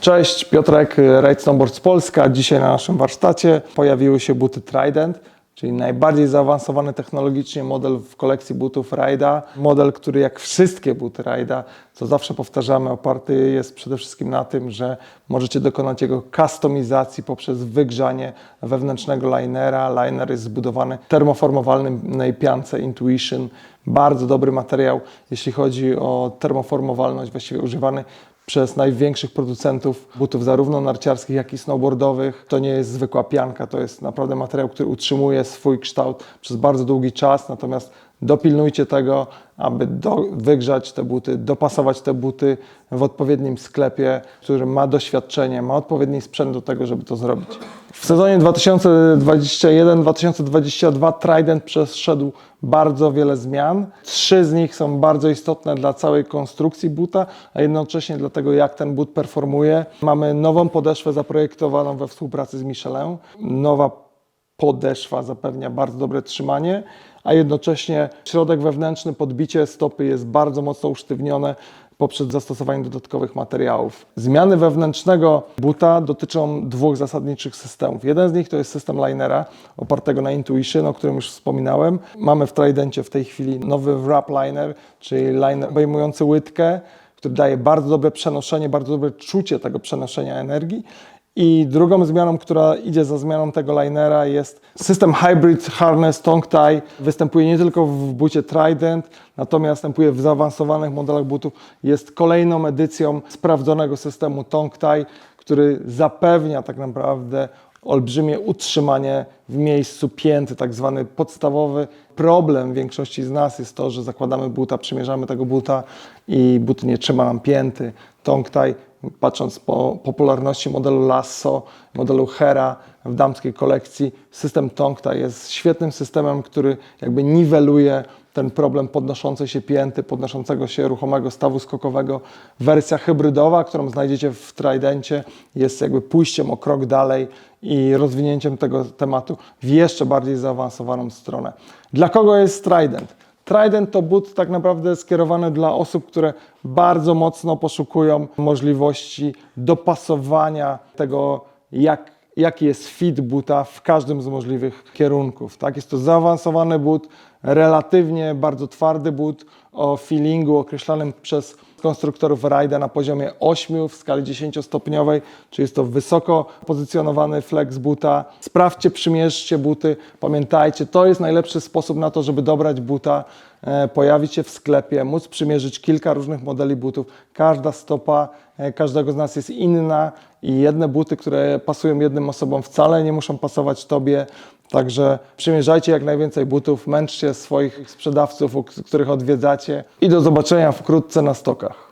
Cześć, Piotrek, Ride Snowboards Polska. Dzisiaj na naszym warsztacie pojawiły się buty Trident, czyli najbardziej zaawansowany technologicznie model w kolekcji butów Ride'a. Model, który jak wszystkie buty Ride'a, co zawsze powtarzamy, oparty jest przede wszystkim na tym, że możecie dokonać jego kustomizacji poprzez wygrzanie wewnętrznego linera. Liner jest zbudowany w termoformowalnej piance Intuition. Bardzo dobry materiał, jeśli chodzi o termoformowalność, właściwie używany przez największych producentów butów, zarówno narciarskich, jak i snowboardowych. To nie jest zwykła pianka, to jest naprawdę materiał, który utrzymuje swój kształt przez bardzo długi czas, natomiast dopilnujcie tego, aby do, wygrzać te buty, dopasować te buty w odpowiednim sklepie, który ma doświadczenie, ma odpowiedni sprzęt do tego, żeby to zrobić. W sezonie 2021-2022 Trident przeszedł bardzo wiele zmian. Trzy z nich są bardzo istotne dla całej konstrukcji buta, a jednocześnie dla tego, jak ten but performuje. Mamy nową podeszwę zaprojektowaną we współpracy z Michelin. Nowa podeszwa zapewnia bardzo dobre trzymanie, a jednocześnie środek wewnętrzny, podbicie stopy jest bardzo mocno usztywnione poprzez zastosowanie dodatkowych materiałów. Zmiany wewnętrznego buta dotyczą dwóch zasadniczych systemów. Jeden z nich to jest system linera opartego na Intuition, o którym już wspominałem. Mamy w Tridencie w tej chwili nowy wrap liner, czyli liner obejmujący łydkę, który daje bardzo dobre przenoszenie, bardzo dobre czucie tego przenoszenia energii. I drugą zmianą, która idzie za zmianą tego linera jest system Hybrid Harness Tongue Tie. Występuje nie tylko w bucie Trident, natomiast występuje w zaawansowanych modelach butów. Jest kolejną edycją sprawdzonego systemu Tongue Tie, który zapewnia tak naprawdę olbrzymie utrzymanie w miejscu pięty, tak zwany podstawowy problem większości z nas jest to, że zakładamy buta, przymierzamy tego buta i but nie trzyma nam pięty. Tongue tie, patrząc po popularności modelu Lasso, modelu Hera w damskiej kolekcji, system tongue tie jest świetnym systemem, który jakby niweluje ten problem podnoszącej się pięty, podnoszącego się ruchomego stawu skokowego. Wersja hybrydowa, którą znajdziecie w Tridencie, jest jakby pójściem o krok dalej i rozwinięciem tego tematu w jeszcze bardziej zaawansowaną stronę. Dla kogo jest Trident? Trident to but tak naprawdę skierowany dla osób, które bardzo mocno poszukują możliwości dopasowania tego, jak, jaki jest fit buta w każdym z możliwych kierunków. Tak? Jest to zaawansowany but, relatywnie bardzo twardy but o feelingu określanym przez konstruktorów Rajda na poziomie 8 w skali 10-stopniowej, czyli jest to wysoko pozycjonowany flex buta. Sprawdźcie, przymierzcie buty. Pamiętajcie, to jest najlepszy sposób na to, żeby dobrać buta, e, pojawić się w sklepie, móc przymierzyć kilka różnych modeli butów. Każda stopa e, każdego z nas jest inna i jedne buty, które pasują jednym osobom wcale nie muszą pasować Tobie. Także przymierzajcie jak najwięcej butów, męczcie swoich sprzedawców, których odwiedzacie i do zobaczenia wkrótce na stokach.